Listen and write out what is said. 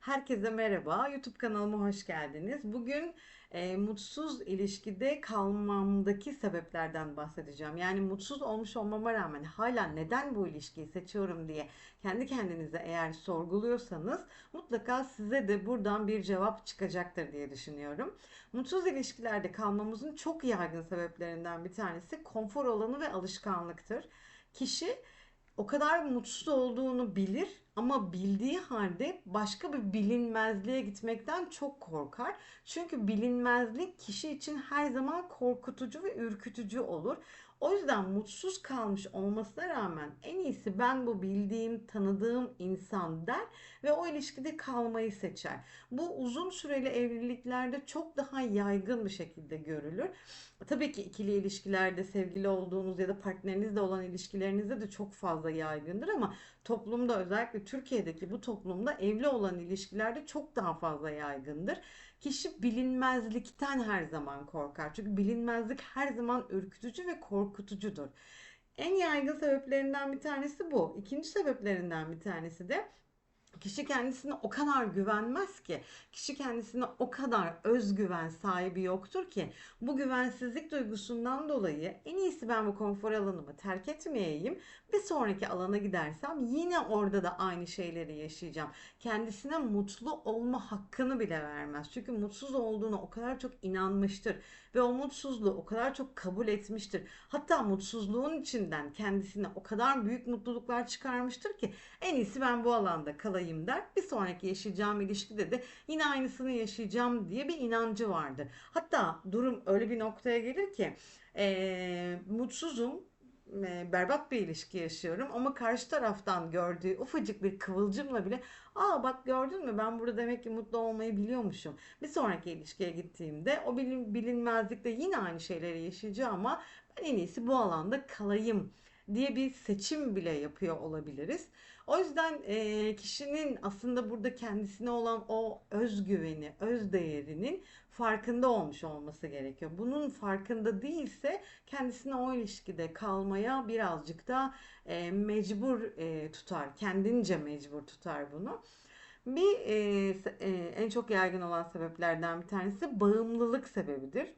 Herkese merhaba. YouTube kanalıma hoş geldiniz. Bugün e, mutsuz ilişkide kalmamdaki sebeplerden bahsedeceğim. Yani mutsuz olmuş olmama rağmen hala neden bu ilişkiyi seçiyorum diye kendi kendinize eğer sorguluyorsanız mutlaka size de buradan bir cevap çıkacaktır diye düşünüyorum. Mutsuz ilişkilerde kalmamızın çok yaygın sebeplerinden bir tanesi konfor alanı ve alışkanlıktır. Kişi o kadar mutsuz olduğunu bilir ama bildiği halde başka bir bilinmezliğe gitmekten çok korkar. Çünkü bilinmezlik kişi için her zaman korkutucu ve ürkütücü olur. O yüzden mutsuz kalmış olmasına rağmen en iyisi ben bu bildiğim, tanıdığım insan der ve o ilişkide kalmayı seçer. Bu uzun süreli evliliklerde çok daha yaygın bir şekilde görülür. Tabii ki ikili ilişkilerde sevgili olduğunuz ya da partnerinizle olan ilişkilerinizde de çok fazla yaygındır ama toplumda özellikle Türkiye'deki bu toplumda evli olan ilişkilerde çok daha fazla yaygındır. Kişi bilinmezlikten her zaman korkar. Çünkü bilinmezlik her zaman ürkütücü ve korkutucudur. En yaygın sebeplerinden bir tanesi bu. İkinci sebeplerinden bir tanesi de Kişi kendisine o kadar güvenmez ki, kişi kendisine o kadar özgüven sahibi yoktur ki bu güvensizlik duygusundan dolayı en iyisi ben bu konfor alanımı terk etmeyeyim. Bir sonraki alana gidersem yine orada da aynı şeyleri yaşayacağım. Kendisine mutlu olma hakkını bile vermez. Çünkü mutsuz olduğunu o kadar çok inanmıştır ve o mutsuzluğu o kadar çok kabul etmiştir. Hatta mutsuzluğun içinden kendisine o kadar büyük mutluluklar çıkarmıştır ki en iyisi ben bu alanda kalayım der. Bir sonraki yaşayacağım ilişkide de yine aynısını yaşayacağım diye bir inancı vardır. Hatta durum öyle bir noktaya gelir ki e, mutsuzum berbat bir ilişki yaşıyorum ama karşı taraftan gördüğü ufacık bir kıvılcımla bile aa bak gördün mü ben burada demek ki mutlu olmayı biliyormuşum. Bir sonraki ilişkiye gittiğimde o bilin, bilinmezlikte yine aynı şeyleri yaşayacağım ama ben en iyisi bu alanda kalayım diye bir seçim bile yapıyor olabiliriz. O yüzden e, kişinin aslında burada kendisine olan o özgüveni, öz değerinin farkında olmuş olması gerekiyor. Bunun farkında değilse kendisine o ilişkide kalmaya birazcık da e, mecbur e, tutar, kendince mecbur tutar bunu. Bir e, e, en çok yaygın olan sebeplerden bir tanesi bağımlılık sebebidir.